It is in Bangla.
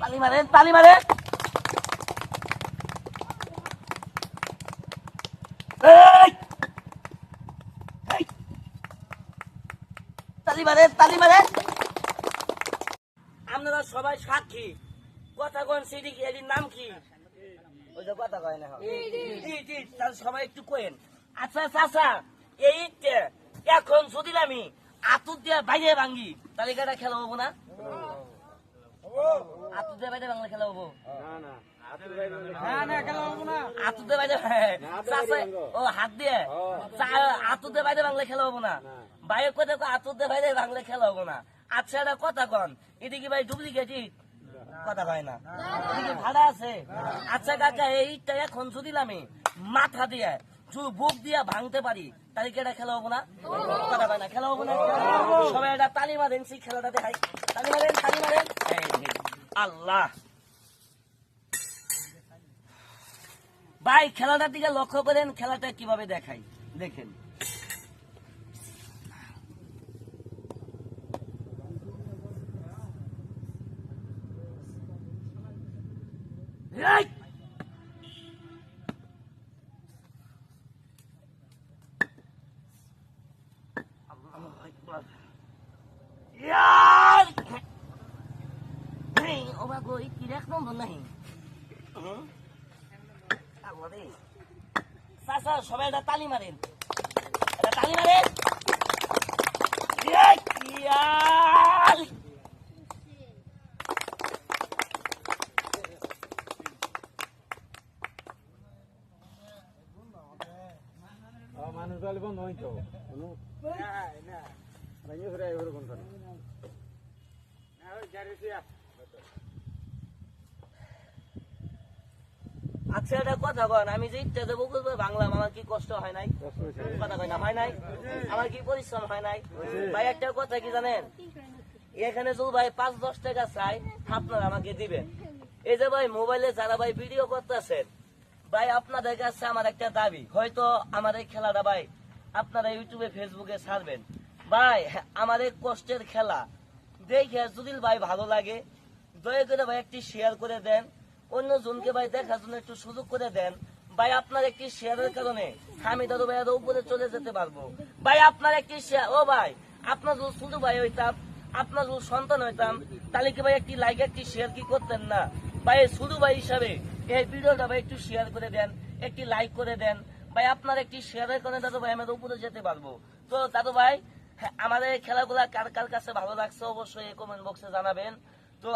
তালি মারেন তালি মারেন এই! এই! তালি মারেন তালি মারেন আপনারা সবাই সাক্ষী। কথা কোন সিডি এটির নাম কি? ওই যে কথা কয় না জি জি। তাহলে সবাই একটু কোয়েন আচ্ছা চাচা এই যে এখন যদি আমি আতুর দিয়ে বাইরে ভাঙ্গি তাহলে খেলা হব না। আতুর বাইরে বাংলা খেলা হব। আতুর বাইরে ও হাত দিয়ে। চা- বাইরে বাংলা খেলা হব না। বাইরে কোথায় আতুর বাইরে বাংলা খেলা হব না। আচ্ছা এটা কথা কন। এদিকে ভাই ডুপ্লিকেটই কথা কয় না। এদিকে ভাড়া আছে। আচ্ছা কাকা এইটা এখন যদি আমি মাথা দিয়ে শুধু বুক দিয়ে ভাঙতে পারি তাহলে কি এটা খেলা হব না? কথা কয় না খেলা হব না। সবাই খেলাটা দেখাই। আল্লাহ। ভাই, খেলাটার দিকে লক্ষ্য করেন, খেলাটা কীভাবে দেখাই? দেখেন। এই! আল্লাহু আকবার। এই, ও মা গো, এই তিন এক নম্বর। চাচা, সবাই একটা তালি মারেন মারেন! মানুষ বলব নয় তো ভেঙে ফিরে এরকম করে আচ্ছা কথা কন, আমি যে আমার কি কষ্ট হয় নাই? কথা কয় না, হয় নাই? আমার কি পরিশ্রম হয় নাই? ভাই, একটা কথা কি জানেন? এখানে যদি ভাই পাঁচ, দশ টাকা চাই, আপনারা আমাকে দিবেন। এই যে ভাই, মোবাইলে যারা ভাই ভিডিও করতেছেন, ভাই, আপনাদের কাছে আমার একটা দাবি, হয়তো আমার এই খেলাটা ভাই আপনারা ইউটিউবে, ফেসবুকে ছাড়বেন। ভাই, আমার এই কষ্টের খেলা, দেখে যদি ভাই ভালো লাগে, দয়া করে ভাই একটি শেয়ার করে দেন। অন্য জনকে ভাই দেখার জন্য একটু সুযোগ করে দেন। ভাই আপনার একটি শেয়ারের কারণে আমি দাদু ভাইয়ের উপরে চলে যেতে পারব। ভাই আপনার একটি শেয়ার ও ভাই আপনার যদি শুধু ভাই হইতাম আপনার যদি সন্তান হইতাম তাহলে কি ভাই একটি লাইক একটি শেয়ার কি করতেন না? ভাই শুধু ভাই হিসাবে এই ভিডিওটা ভাই একটু শেয়ার করে দেন একটি লাইক করে দেন। ভাই আপনার একটি শেয়ারের কারণে দাদু ভাই আমরা উপরে যেতে পারব। তো দাদু ভাই হ্যাঁ, আমাদের খেলাগুলা কার কার কাছে ভালো লাগছে অবশ্যই কমেন্ট বক্সে জানাবেন। তো